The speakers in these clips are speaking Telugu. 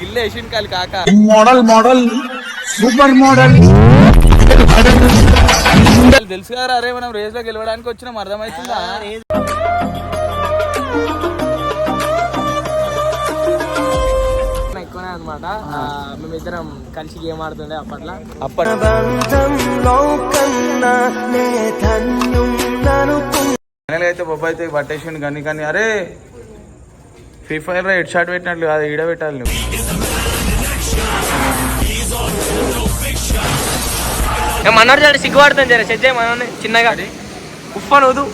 గిల్లే వేసిండు కాలి కాక. మోడల్ మోడల్ సూపర్ మోడల్ తెలుసు కదా అరే మనం రేస్లో గెలవడానికి వచ్చినాం అర్థమవుతుందా? ఎక్కువనే అనమాట మేమిద్దరం కలిసి గేమ్ ఆడుతుండే అప్పట్లో. అప్పటి ఫైనల్ అయితే బొబ్బ అయితే పట్టేసిండు కానీ కానీ అరే ఫ్రీ ఫైర్లో హెడ్ షాట్ పెట్టినట్లు కాదు ఈడ పెట్టాలి నువ్వు. మనోడు చాలా సిగ్గుపడుతుంది జర సెట్ చేయి మనోని చిన్నగా. ఉప్పను వదు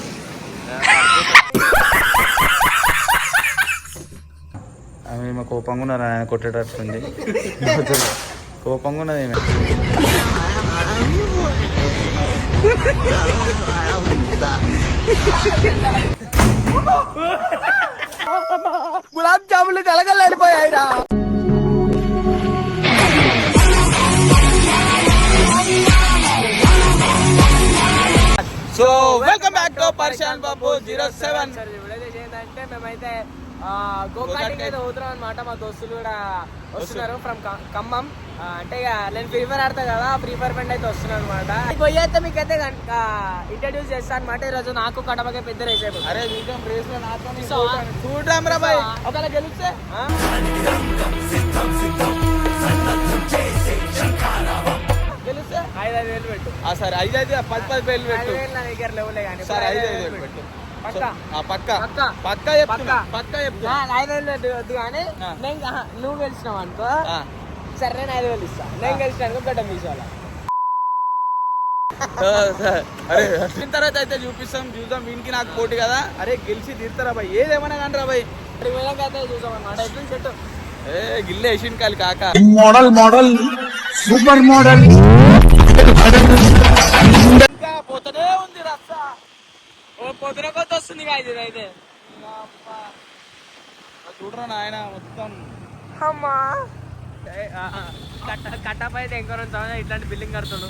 ఆమె ఏమో కోపంగా ఉన్నారు ఆయన కొట్టేటట్టుంది. కోపంగా ఉన్నది ఈమె. గులాబ్ జాములు తెలగల్లాడిపోయాయిరా పర్షాన్ బాబు జీరో సెవెన్. సరే ఏంటంటే మేమైతే గోకాటికి అయితే పోతున్నాం అనమాట మా దోస్తులు కూడా వస్తున్నారు ఫ్రమ్ ఖమ్మం. అంటే ఇక నేను ఫ్రీ ఫైర్ ఆడతా కదా ఫ్రీ ఫైర్ ఫ్రెండ్ అయితే వస్తున్నాను అనమాట పోయి అయితే మీకైతే ఇంట్రడ్యూస్ చేస్తాను అనమాట ఈరోజు నాకు కడపకే పెద్ద రేస్ అయిపోతుంది అరే చూద్దాం రేస్లో నాతో నీ సో, ఫోటో. చూద్దాం రా బాయ్. ఒకవేళ గెలిస్తే ఐదు వేలు పెట్టు. ఆ సరే ఐదు ఐదు పది పది వేలు పెట్టు. వేలు నా దగ్గర లేవులే కానీ సరే ఐదు ఐదు వేలు పెట్టు. పక్కా? ఆ పక్క. పక్క. పక్క చెప్తున్నా పక్క. పక్క చెప్తున్నా. ఐదు వేలు కానీ. నేను నువ్వు గెలిచినావు అనుకో. ఆ. సరే నేను ఐదు వేలు ఇస్తా. నేను గెలిచిన అనుకో గడ్డం. అరే వచ్చిన తర్వాత అయితే చూపిస్తాం చూద్దాం. వీనికి నాకు పోటీ కదా. అరే గెలిచి తీరుతారా బాయ్? ఏదేమన్నా కానీ రా బాయ్. చూసాం అనమాట ఎట్లా చెట్టు ఏ గిల్లే వేసిండు కాలి కాక. మోడల్ మోడల్ సూపర్ మోడల్ పోతూనే ఉంది రచ్చ ఓ పొద్దున కొత్త వస్తుంది కాదు ఇది అయితే. చూడరా నాయన మొత్తం. అమ్మా. కట్ట కట్టపై అయితే ఎంకో రెండు ఇట్లాంటి బిల్డింగ్ కడుతుండు.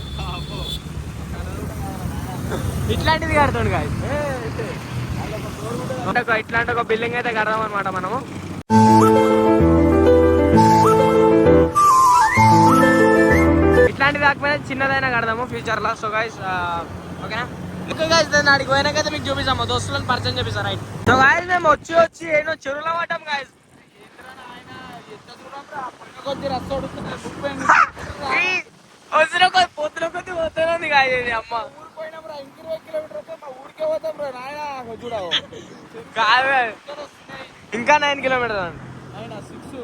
ఇట్లాంటిది కడుతుండు కాదు ఇట్లాంటి ఒక బిల్డింగ్ అయితే కడదాం అనమాట మనము. ఇట్లాంటిది కాకపోయినా చిన్నదైనా కడదాము ఫ్యూచర్లో. సో గైస్ ఓకేనా ఓకే గైస్ దాన్ని అడిగి పోయినాకైతే మీకు చూపిస్తాం మా దోస్తులను పరిచయం చూపిస్తాం రైట్ సో గైస్ మేము వచ్చి వచ్చి ఏదో చెరువులో పడ్డాం గైస్ కొద్ది. ముప్పై వచ్చిన కొద్ది పొద్దున కొద్ది పోతుంది ఇది అమ్మ ఇంక నైన్ కిలోమీటర్ సిక్స్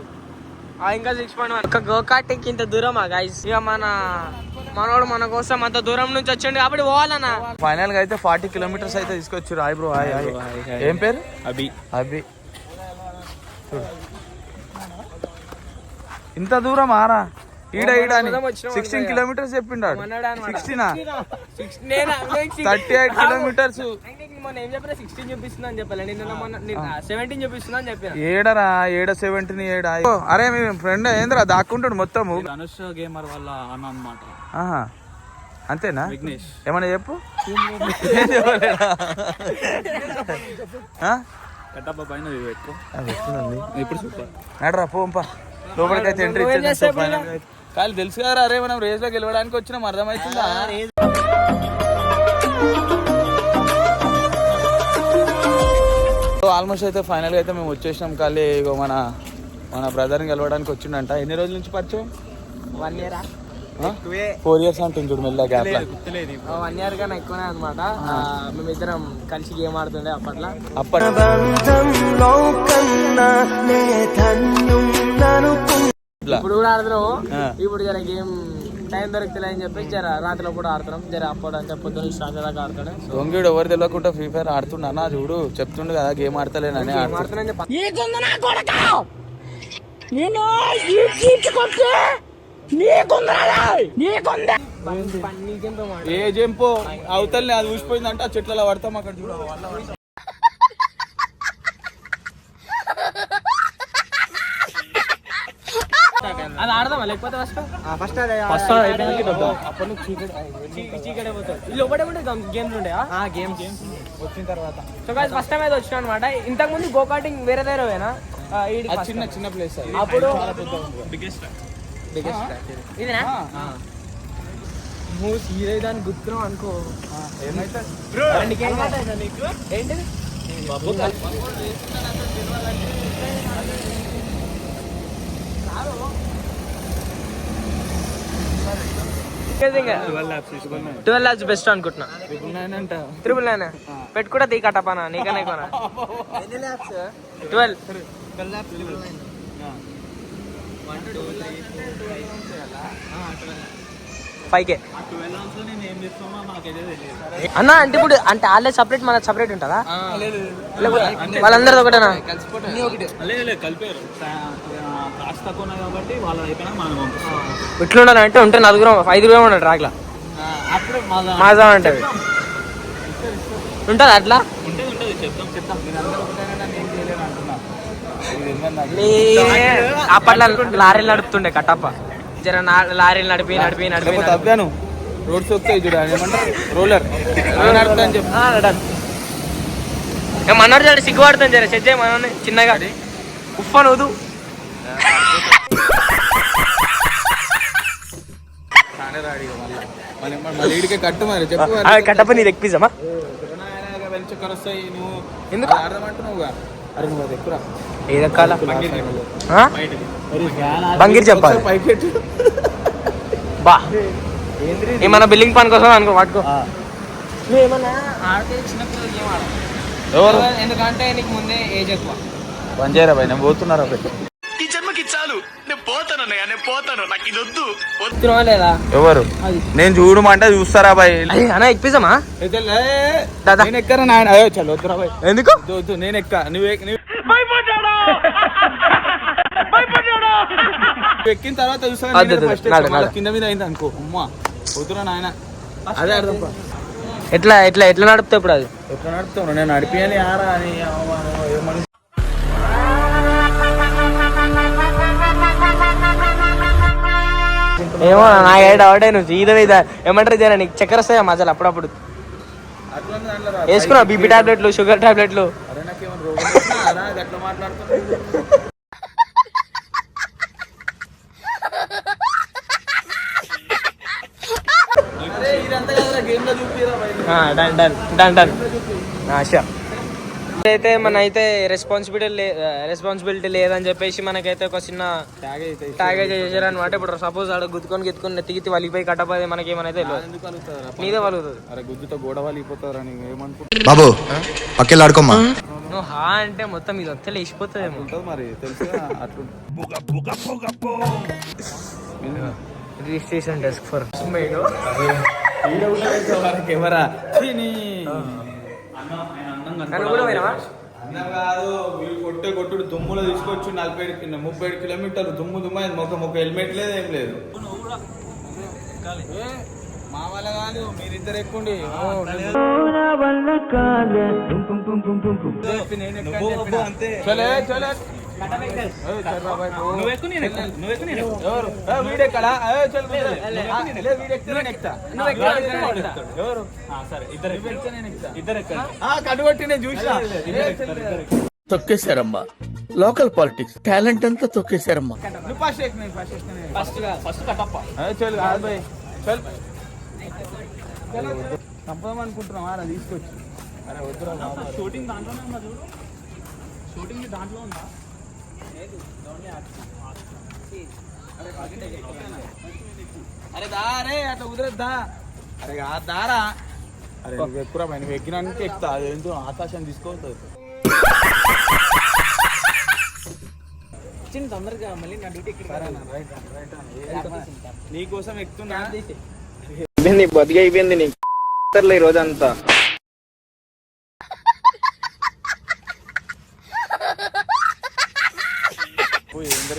ఇంకా సిక్స్ పాయింట్ వన్ ఒక గోకాటికి ఇంత దూరమా గైస్ ఇక మన మనోడు మన కోసం అంత దూరం నుంచి వచ్చిండు కాబట్టి పోవాలన్నా. ఫైనల్గా అయితే ఫార్టీ కిలోమీటర్స్ అయితే తీసుకొచ్చారు హాయ్ బ్రో హాయ్ హాయ్. ఏం పేరు? అభి. అభి. ఇంత దూరం ఆరా? ఈడ ఈడ దూరం సిక్స్టీన్. కిలోమీటర్స్ చెప్పిండాడు. సిక్స్టీనా థర్టీ ఎయిట్ కిలోమీటర్స్ ఏడరా? ఏడ సెవెంటీన్ ఏడ? అరే మీ ఫ్రెండ్ ఏందిరా? దాక్కుంటాడు మొత్తము. ధనుష్ గేమర్ వాళ్ళ అన్న అనమాట ఆహా. అంతేనా? విఘ్నేష్. ఏమన్నా చెప్పు? కట్టప్ప పైన ఇప్పుడు సూపర్ నడరా పోంపా లోపలికైతే ఎంట్రీ తెలుసు కదా అరే మనం రేస్లో గెలవడానికి వచ్చినాం అర్థమవుతుందా? ఆల్మోస్ట్ అయితే ఫైనల్గా అయితే మేము వచ్చేసినాం ఖాళీ. ఇగో మన మన బ్రదర్ని గెలవడానికి వచ్చిండంట. ఎన్ని రోజుల నుంచి పరిచయం? వన్ ఇయర్ ఫోర్ ఇయర్స్ అంటుంది చూడు మెల్ల గ్యాప్ వన్ ఇయర్ కన్నా ఎక్కువనే అనమాట మేమిద్దరం కలిసి గేమ్ ఆడుతుండే అప్పట్లో. అప్పటి ఇట్లా. ఇప్పుడు కూడా ఆడుతున్నాము. ఇప్పుడు జర గేమ్ టైం దొరుకుతుంది అని చెప్పేసి జర రాత్రిలో కూడా ఆడుతున్నాం జర అప్పుడు అంటే పొద్దున్న స్టార్ట్ దాకా ఆడుతాడు. దొంగీడు ఎవరు తెలియకుండా ఫ్రీ ఫైర్ ఆడుతున్నా చూడు చెప్తుండు కదా గేమ్ ఆడతలేనని చెప్పి ఏ జంపో అవతలనే అది ఊసిపోయిందంటే ఆ చెట్లలో పడతాం అక్కడ చూడ. అది ఆడదామా? లేకపోతే ఫస్ట్ ఫస్ట్ ఫస్ట్ అప్పటి నుంచి చీకటి చీకటి పోతుంది. ఇల్లు ఒకటే ఉంటే గేమ్స్ ఉండే గేమ్స్ వచ్చిన తర్వాత. సో గాయస్ ఫస్ట్ టైం అయితే వచ్చినా అనమాట ఇంతకు ముందు గో కార్టింగ్ వేరే దగ్గర పోయినా. చిన్న చిన్న ప్లేస్ అప్పుడు బిగ్గెస్ట్ బిగ్గెస్ట్ ఇదినా? నువ్వు సీరే దాన్ని గుర్తున్నావు అనుకో. ఏమైతే? ట్వెల్వ్ లాక్స్ బెస్ట్ అనుకుంటున్నా. త్రిబుల్ నైన్ పెట్టుకుంటా తీ కట్టపానా నీకనే కొనా. ట్వెల్వ్. ట్వెల్వ్ తెలియదు అన్న అంటే ఇప్పుడు అంటే వాళ్ళే సపరేట్ మన సపరేట్ ఉంటుందా? లేకపోతే వాళ్ళందరిది ఒకటేనా? ఇట్లుండాలి అంటే ఉంటే నలుగురం ఐదుగురం ఉండాలి ట్రాక్లో. మాజా ఉంటుంది. ఉంటుంది అట్లా? అప్పట్లో లారీలు నడుపుతుండే కట్టప్ప. జర లారీలు నడిపి నడిపి నడిపి తవ్వాను రోడ్ సోక్తాయి చూడ రోలర్. నడుపుతా అని చెప్పి. మనోడు చూడు సిగ్గుపడుతుంది జర సెట్ చేయి మనోని చిన్నగా ఉఫ్ఫ ఈడికే కట్టు మరి చెప్పు నువ్వు ఎందుకు? అర్థమంటున్నావుగా ఏదెక్కాల బయటకి బంగిరి చెప్పాలి. బా. ఏమన్నా బిల్డింగ్ పని కోసం అనుకో పట్టుకో ఏం ఎవరు? ఎందుకంటే నీకు ముందే ఏజ్ ఎక్కువ. పని చేయరా భయ్ నేను లేదా ఎవరు? నేను చూడమంటే చూస్తారా అన్న ఎక్కిజమా దాదా. నేను ఎక్కరా నాయన? అయ్యో చలో వద్దురా ఎందుకు? వద్దు, వద్దు నేను ఎక్క. నువ్వు ఎక్- నువ్వు నువ్వు ఎక్కిన తర్వాత నాడు, నాడు. కింద మీద అయింది అనుకో. అమ్మా వద్దురా నాయన. అదే అర్థం పా. ఎట్లా ఎట్లా ఎట్లా నడుపుతావు ఇప్పుడు అది? ఎట్లా నడుపుతావు? నేను నడిపియాలి ఆరా అని ఏమని. ఏమో నా ఏడు అవడే నువ్వు ఈద మీద ఏమంటారు ఇదేనా నీకు చక్కెర వస్తాయా మజాలు అప్పుడప్పుడు. వేసుకున్నావు బీపీ టాబ్లెట్లు షుగర్ టాబ్లెట్లు? Done done done done. Sure అయితే మన అయితే రెస్పాన్సిబిలిటీ రెస్పాన్సిబిలిటీ లేదని చెప్పేసి మనకైతే ఒక చిన్న ట్యాగ్ అయితే ట్యాగ్ చేశారు అనమాట ఇప్పుడు సపోజ్ ఆడ గుద్దుకొని గిత్తుకొని నెత్తిగిత్తి వలిగిపోయి కట్టపోతే మనకి కలుగుతారా నీదే వలుగుతుంది. అరే గుద్దుతో గోడ వాళ్ళిపోతారా నీవు ఏమనుకుంటున్నావు? బాబు పక్కెళ్ళాడుకోమ్మా నువ్వు హా అంటే మొత్తం ఇది వస్తే లేచిపోతుందేమో ఉంటుంది మరి అట్లు రిజిస్ట్రేషన్ డెస్క్ ఫర్ కెమెరా. అన్న కాదు వీళ్ళు కొట్టే కొట్టుడు దుమ్ములో తీసుకొచ్చి నలభై ఏడు ముప్పై ఏడు కిలోమీటర్లు దుమ్ము దుమ్ము మొక్క ఒక హెల్మెట్ లేదు ఏం లేదు. ఏ, మా వల్ల కాదు మీరిద్దరు ఎక్కుండి ఓ, అంతే. కడుగొట్టి నేను తొక్కేశారమ్మా లోకల్ పాలిటిక్స్ టాలెంట్ అంతా తొక్కేశారమ్మా నువ్వు అలా తీసుకొచ్చి షూటింగ్ దాంట్లోనే ఉందా చూడు షూటింగ్ దాంట్లో ఉందా అరే దా రే అట్లా కుదరద్దా అరే దారా. అరే నువ్వు ఎక్కురా పై నువ్వు ఎక్కినానికి ఎక్కుతా. అదేంటో ఆకాశం తీసుకోవద్దు. చిన్న తొందరగా మళ్ళీ నా డ్యూటీ నీకోసం ఎక్కుతున్నా. అయిపోయింది బతికి అయిపోయింది నీకు ఈ రోజంతా.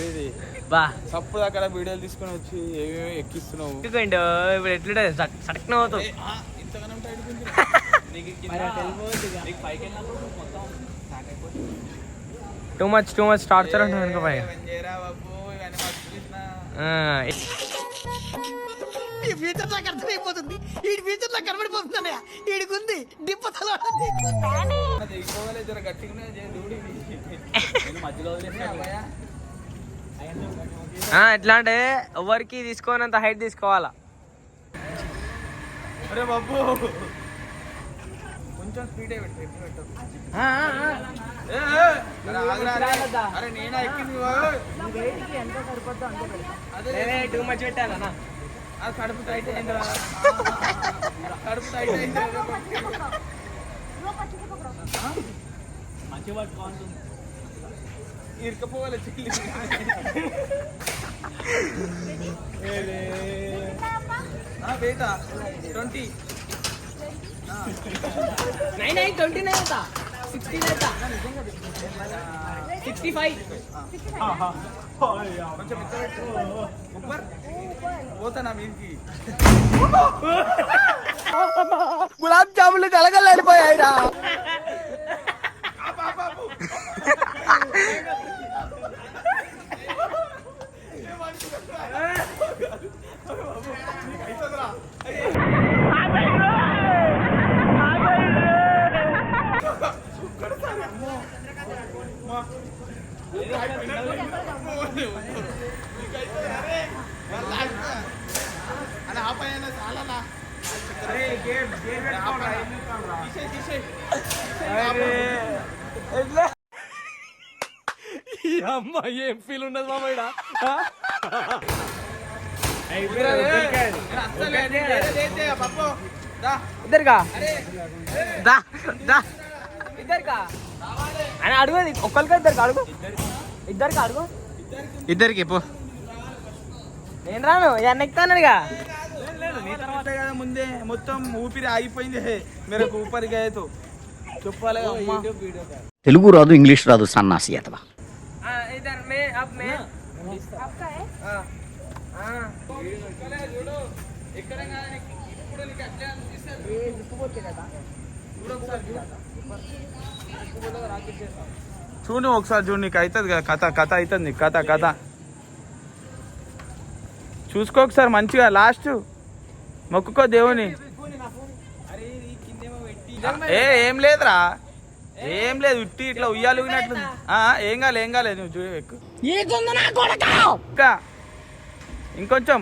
ఇది బా. సప్పుడు అక్కడ వీడియోలు తీసుకొని వచ్చి ఏమేమి ఎక్కిస్తున్నావు? ఎక్కుండి ఇప్పుడు ఎట్లుంటే సటక్న అవుతావు. ఆ, ఇంతగానం అయిపోతుంది too much too much torture ఉంటుంది అనుకో చూసినా. ఈ ఫ్యూచర్ నాకు అర్థమైపోతుంది. ఈ ఫ్యూచర్ నాకు కనబడిపోతుందన్నయ్య ఈడికి ఉంది దిప్పతలో అది. ఎక్కువగా జర గట్టిగానే చేయి, దూడి. ఇది. నేను మధ్యలో ఎట్లా అంటే ఎవరికి తీసుకోనంత హైట్ తీసుకోవాలా. అరే బాబు. కొంచెం స్పీడ్ టూ మచ్ పెట్టాలన్నా ఆ కడుపు టైట్ అయిందిరా. కడుపు టైట్ అయింది. మంచి పట్టుకోవాలి ఇరుకపోవాలి చిల్లి బేటా. Twenty. Nine nine twenty nine అవుతా. సిక్స్టీ అవుతా. Sixty five. కొంచెం ఉప్పర్. పోతానా మీదికి. గులాబ్ జాములు కలగలేడిపోయాయిరా ఈ అమ్మ ఏం ఫీల్ ఉండదు మామయ్య ఇద్దరుగా దా. దా ఇద్దరుగా అని అడుగు ఒక్కరికి ఇద్దరికి? అడుగు. ఇద్దరికి అడుగు. ఇద్దరికి. పో. నేను రాను ఎన్న చెప్తే కదా ముందే. మొత్తం ఊపిరి ఆగిపోయింది. హే మేరకు చెప్పాలి తెలుగు రాదు ఇంగ్లీష్ రాదు సన్నాసి అథవా చూడు ఒకసారి చూడు నీకు అవుతుంది కదా కథ కథ అవుతుంది కథ కథ. చూసుకో ఒకసారి మంచిగా లాస్ట్. మొక్కుకో దేవుని. ఏ ఏం లేదురా. ఏం లేదు ఉట్టి ఇట్లా ఉయ్యాలు ఏం కాలే ఏం కాలేదు నువ్వు చూడు అక్క ఇంకొంచెం.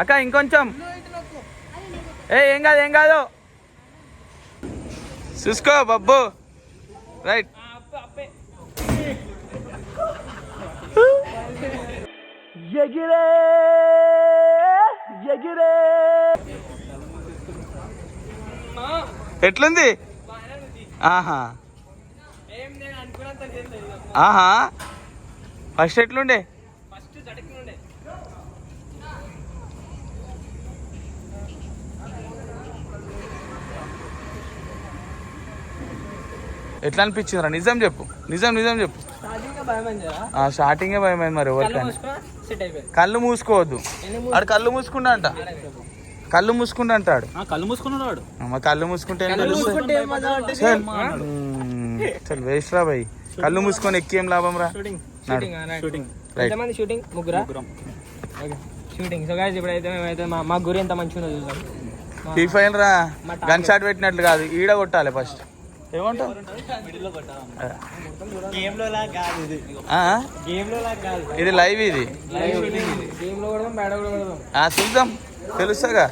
అక్క ఇంకొంచెం. ఏ ఏం కాదు ఏం కాదు. చూసుకో బబ్బు. రైట్. ఎట్లుంది? ఆహా. ఏం నేను అనుకున్నంత లేదు ఇది. ఆహా. ఫస్ట్ ఎట్లుండే? ఎట్లా అనిపించిందిరా? నిజం చెప్పు. నిజం నిజం చెప్పు. స్టార్టింగ్ భయమైంది మరి ఎవరికైనా. కళ్ళు మూసుకోవద్దు. ఆడు కళ్ళు మూసుకుంటా అంట కళ్ళు మూసుకుంటా అంటాడు కళ్ళు మూసుకున్నాడు వాడు. అమ్మ కళ్ళు మూసుకుంటే? చల్. వేస్ట్ రా భయ్. కళ్ళు మూసుకొని ఎక్కి ఏం లాభం రా? షూటింగ్ నడు. షూటింగ్ రైట్ ఎంతమంది షూటింగ్ ముగ్గురా? ముగ్గురం. ఓకే షూటింగ్ సో గాయస్ ఇప్పుడైతే మేమైతే మా మా గురి ఎంత మంచిగా ఫైల్ రా. గన్ షాట్ పెట్టినట్లు కాదు. ఈడ కొట్టాలి ఫస్ట్ ఏమంటావు? ఇది లైవ్ ఇది. చూద్దాం. తెలుస్తాగా.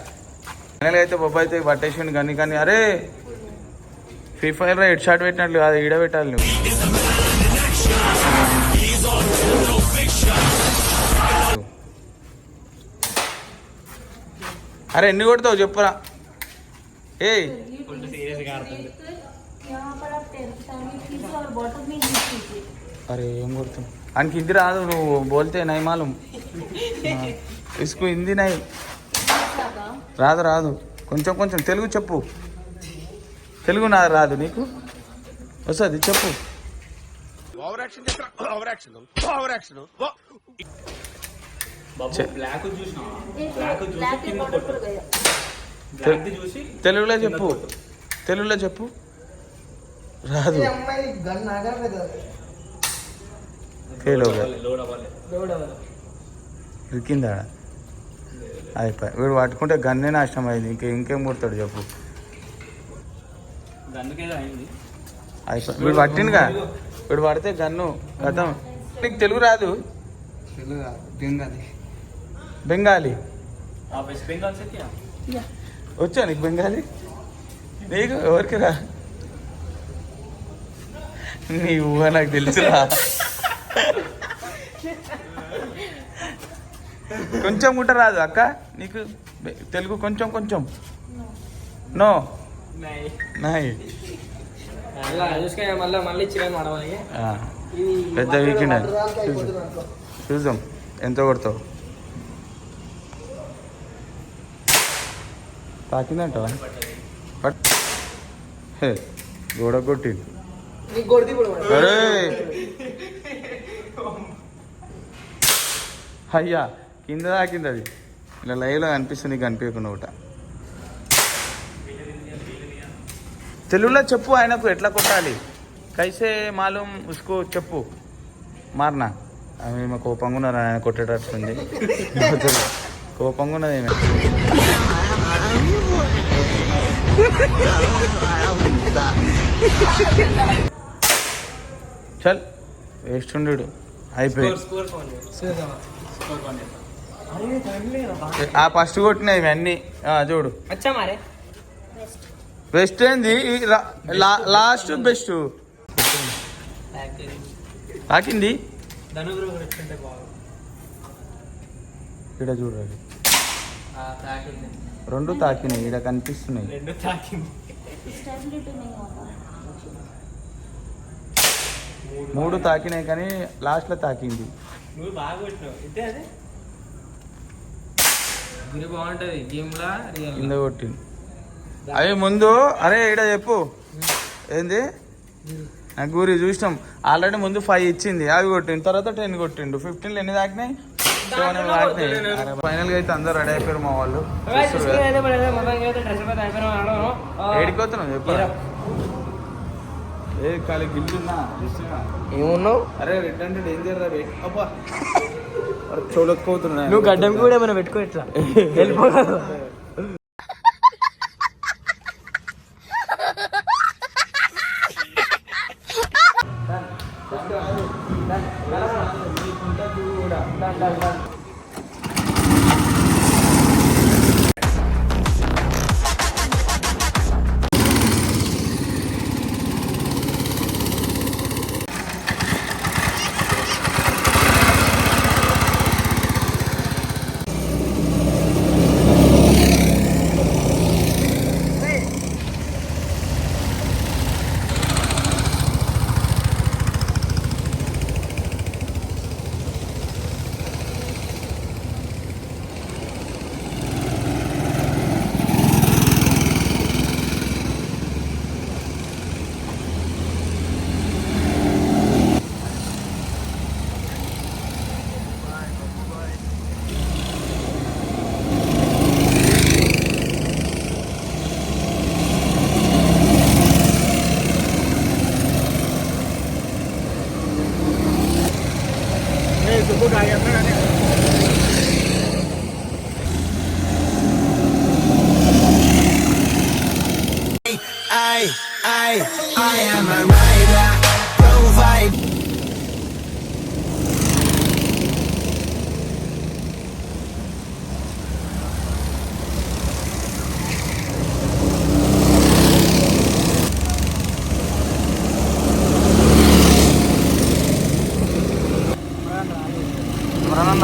ఫైనల్ అయితే బొబ్బ అయితే పట్టేసిండు కానీ కానీ అరే ఫ్రీ ఫైర్ హెడ్ షాట్ పెట్టినట్లు కాదు ఈడ పెట్టాలి నువ్వు. అరే ఎన్ని కొడతావు చెప్పురా? ఏయ్. बॉटल में यूज कीजिए అరే ఏం కొడుతావు ఆయనకి హిందీ రాదు నువ్వు బోల్తే నై మాలం ఇసుకు హిందీ నై రాదు రాదు కొంచెం కొంచెం తెలుగు చెప్పు తెలుగు నా రాదు నీకు వస్తుంది చెప్పు బాబు చె- బ్లాక్ చూసినా एक బ్లాక్ చూసి ब्लैक కింద बॉटल కొట్టు पर गया బ్లాక్ చూసి తెలుగులో చెప్పు తెలుగులో చెప్పు రాదు. ఫెయిల్ ఇరికిందా అయిపోయి. వీడు పట్టుకుంటే గన్నే నాశనం అయింది. ఇంకే ఇంకేం కొడతాడు చెప్పు. అయిపోయి. వీడు పట్టిండుగా? వీడు పడితే గన్ను. గతం నీకు తెలుగు రాదు? బెంగాలీ. బెంగాలీ. వచ్చా నీకు బెంగాలీ? నీకు? ఎవరికి రా నీ ఊహ నాకు తెలుసురా. కొంచెం కూడా రాదు అక్క. నీకు తెలుగు కొంచెం కొంచెం. నో. నాయ్ పెద్ద వీకెండ్ చూద్దాం. ఎంత కొడతావు? తాకిందంటవా? గోడ కొట్టి నీకు కొడితే ఇప్పుడు అరే అయ్యా కింద తాకింది అది ఇలా లైవ్లో కనిపిస్తుంది నీకు కనిపించకుండా ఒకట. తెలుగులో చెప్పు ఆయనకు ఎట్లా కొట్టాలి? కైసే మాలూం ఉస్కో చెప్పు. మార్నా? ఆమె ఏమో కోపంగా ఉన్నారు ఆయన కొట్టేటట్టుంది కోపంగా ఉన్నది ఏమే చల్ వేస్ట్ ఉండడు. అయిపోయి స్కోర్ ఫోన్ ఆ ఫస్ట్ కొట్టినాయి ఇవన్నీ ఆ, చూడు. అచ్చా మారే? బెస్ట్ ఏంది? లాస్ట్ బెస్ట్ తాకింది. ఇక్కడ చూడాలి తాకింది. రెండు తాకినాయి ఇక్కడ కనిపిస్తున్నాయి. మూడు తాకినాయి కానీ లాస్ట్లో తాకింది. నువ్వు బాగా కొట్టినావు. ఇంతే అదే? గురి బాగుంటది. గేమ్ లా రియల్ కింద కొట్టింది. అవి ముందు అరే ఇక్కడ చెప్పు. ఏంది? నాకు గురి చూసినాం. ఆల్రెడీ ముందు ఫైవ్ ఇచ్చింది. అవి కొట్టింది తర్వాత టెన్ కొట్టిండు. ఫిఫ్టీన్లో ఎన్ని తాకినాయి? ఫైనల్గా అయితే అందరు రెడీ అయిపోయారు మా వాళ్ళు. ఏడిపోతున్నావు చెప్పరా. ఏ కాలి గిల్లున్నా ఏమున్నావు? అరే రెడ్ అంటే డేంజర్ రా? రేట్ అబ్బా చూడకపోతున్నా నువ్వు గడ్డం కూడా ఏమైనా పెట్టుకో ఇట్లా. వెళ్ళిపోగలవా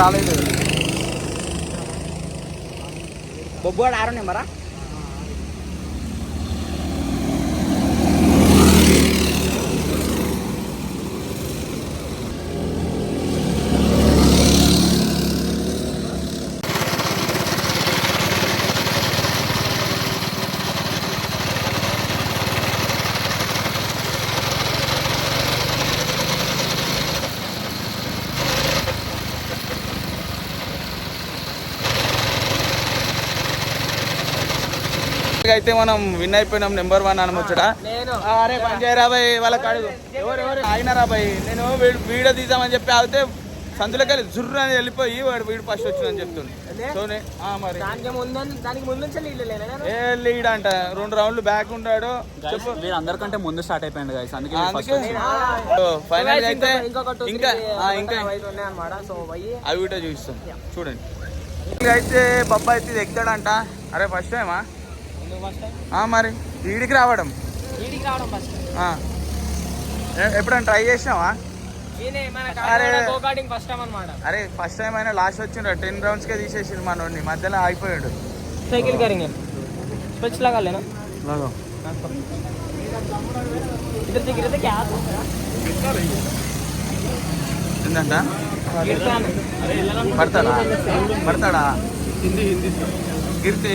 రాలేదు. బొబ్బు బొబ్బోడు ఆరు నెంబరా అయితే మనం విన్ అయిపోయినాం నెంబర్ వన్ అనముచ్చట నేను. అరే పంచాయి రాబాయ్ వాళ్ళకి అడుగు ఎవరు ఎవరు? ఆయన రాబాయ్ నేను వీడియో తీద్దామని చెప్పి ఆగితే సందులోకి వెళ్ళి జుర్రు అని వెళ్ళిపోయి వాడు వీడు ఫస్ట్ వచ్చిందని చెప్తుండు. సోనే ఆ మరి. దానికి ముందు దానికి ముందు నుంచి నీళ్ళు లేనా నేను? ఏ లీడ్ అంట. రెండు రౌండ్లు బ్యాక్ ఉన్నాడు. చెప్పు. మీరు అందరికంటే ముందు స్టార్ట్ అయిపోయింది గైస్ అందుకే అందుకే. ఫైనల్ అయితే ఇంకా ఇంకా అవి కూడా చూపిస్తాం. చూడండి. ఇంకా అయితే బొబ్బాయి ఎక్కుతాడంట. అరే ఫస్ట్ టైమా ఆ మరి ఈడికి రావడం. ఎప్పుడైనా ట్రై చేసినావా? అరే. ఫస్ట్ టైం అయినా లాస్ట్ వచ్చిండ్రు. టెన్ రౌండ్స్ కే తీసేసిండు మనోడిని. మధ్యలో ఆగిపోయాడు. సైకిల్ కరింగ్ స్పెచ్ లగాలేనా లగా. ఇద్దరు దగ్గర ఏంటంట పడతాడా? పడతాడా? గిరితే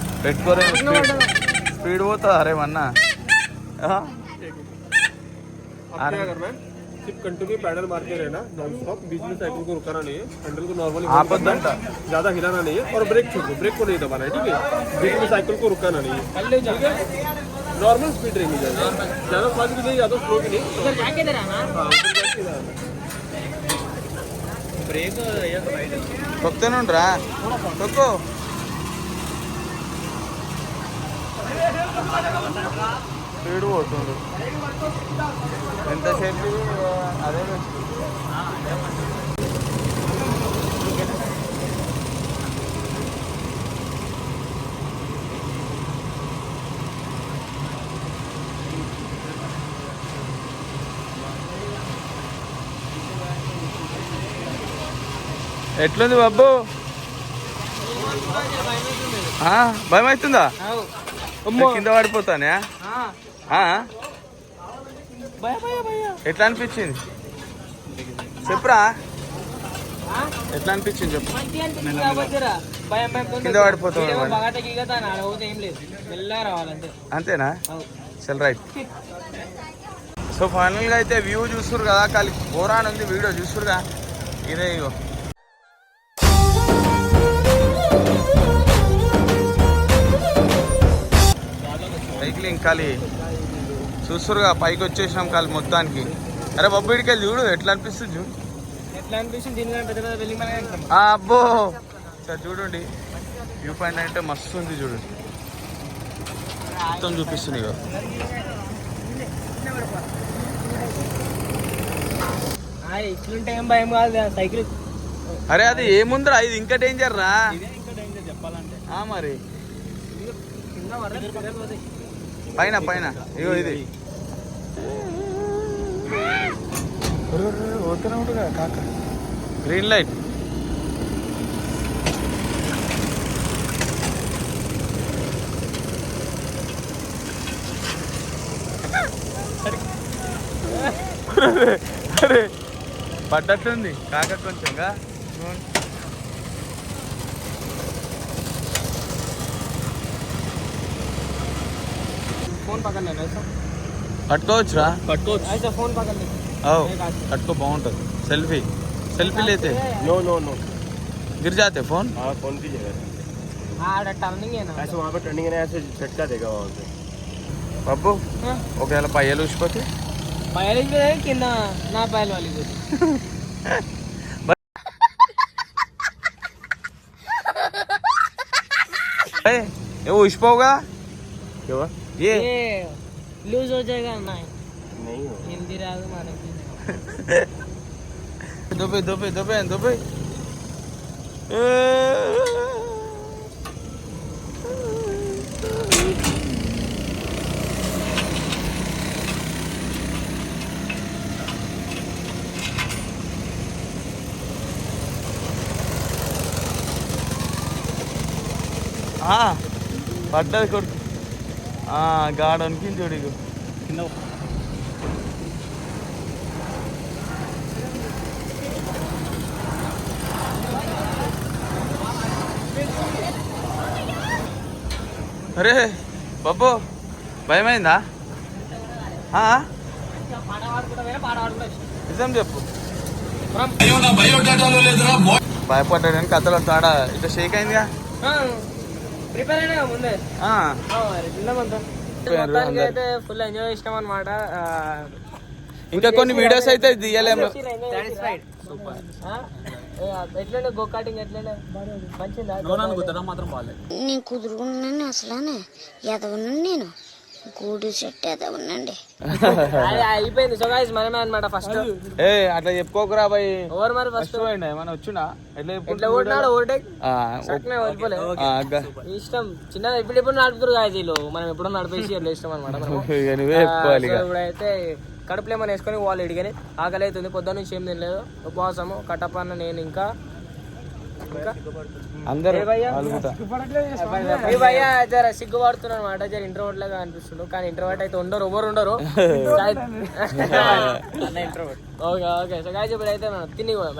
ब्रेक का काम नहीं करता పెట్టుకోరే స్పీడ్ పోతుంది అరే మన్నా सिर्फ कंटिन्यू पैडल मारते रहना नॉन स्टॉप बीच में साइकिल को रुकाना नहीं है हैंडल को नॉर्मली ఆపొద్దంట ज्यादा हिलाना नहीं है और ब्रेक छोड़ दो ब्रेक को नहीं दबाना है ठीक है बीच में साइकिल को रुकाना नहीं है ठीक है नॉर्मल स्पीड रहेगी ज्यादा ज्यादा फास्ट भी नहीं ज्यादा स्लो भी नहीं इधर जाके इधर స్పీడ్ పోతుండు. ఎంతసేపు? అదే ఎట్లుంది బాబు? ఆ, భయం అవుతుందా కింద పడిపోతానే? ఎట్లా అనిపించింది? చెప్పురా. ఎట్లా అనిపించింది చెప్పు. కింద పడిపోతాం అంతేనా? Cell right. సో ఫైనల్గా అయితే వ్యూ చూస్తారు కదా కాలి ఘోరాన్ ఉంది వీడియో చూస్తురుగా ఇదే ఇగో. కాలి? చూస్తురుగా పైకి వచ్చేసినాం కాలి మొత్తానికి. అరే బొబ్బు ఇడికి వెళ్ళి చూడు. ఎట్లా అనిపిస్తుంది? చూడు అబ్బో! సార్ చూడండి. వ్యూ పాయింట్ అంటే మస్తు ఉంది చూడండి మొత్తం చూపిస్తుంది ఇట్లుంటే ఏం భయం కాదు సైకిల్. అరే అది ఏముందిరా? ఇది ఇంకా డేంజర్ రా? ఇంకా మరి కింద పడదు, కింద పోతాయి. పైన పైన. ఇగో ఇది. గ్రీన్ లైట్ అరే పడ్డట్టుంది. కాక కొంచెంగా. फोन पकड़ लेना ऐसा పట్టుకోవచ్చురా పట్టుకోవచ్చు ऐसा फोन पकड़ ले అవు పట్టుకో బాగుంటుంది సెల్ఫీ సెల్ఫీ లేతే नो नो नो గిర్ जाते फोन हाँ कौन सी जगह हाँ टर्निंग है ना ऐसे वहाँ पे टर्निंग है ना ऐसे झटका देगा वहाँ से బాబు हाँ, ఒకవేళ పయ్యలు ఊసిపోతే మైలేజ్ మీద కింద నా పైల వాళ్ళకి ఏ ఏ ఊసిపోవుగా क्या हुआ ఏ ये लूज हो जाएगा ना नहीं हो हिंदी राग मारेंगे దొబ్బే దొబ్బే దొబ్బే దొబ్బే పడ్డది కొడుకు గార్డెన్కి చూడు కింద అరే బాబు భయమైందా? నిజం చెప్పు. భయపడ్డాడని కథలు తాడా ఇట్లా షేక్ అయిందిగా? ప్రిపేర్ అయినా ముందే. అయితే ఫుల్ ఎంజాయ్ చేసినాం అనమాట ఇంకా కొన్ని వీడియోస్ అయితే తీయలేము. ఎట్లుండే? గో కార్టింగ్ ఎట్లుండే మంచిదా మాత్రం బాగాలేదు నేను కుదురుకున్నాను అసలానే. ఎదవనండి నేను. గూడు చెట్టు ఎదవనండి అది అయిపోయింది. సో గైస్ మనమే అనమాట ఫస్ట్ ఏ అట్లా చెప్పుకోకురా బాయ్ ఓవర్ మరి ఫస్ట్ పోయిండే ఏమన్నా వచ్చినా ఎట్లా ఎట్లా ఓడినాడు ఓవర్టేక్? గ- మీ ఇష్టం. చిన్న ఇప్పుడు ఇప్పుడు నడుపుతారు వీళ్ళు? మనం ఎప్పుడో నడిపేసి ఇష్టం అనమాట ఇప్పుడైతే కడుపులో ఏమైనా వేసుకొని వాళ్ళు ఇడిగాని ఆకలి అవుతుంది పొద్దున్న నుంచి ఏం తినలేదు. ఉపవాసము కట్టప్ప అన్న నేను ఇంకా ఇంకా అందరూ ఏ భయ్యా? జర సిగ్గుపడుతున్నాను అనమాట జర ఇంట్రోవర్ట్ లాగా అనిపిస్తుండు. కానీ ఇంట్రోవర్ట్ అయితే ఉండరు ఎవరు ఉండరు. Okay okay. సో గాయస్ ఇప్పుడు అయితే మనం తిని కూడా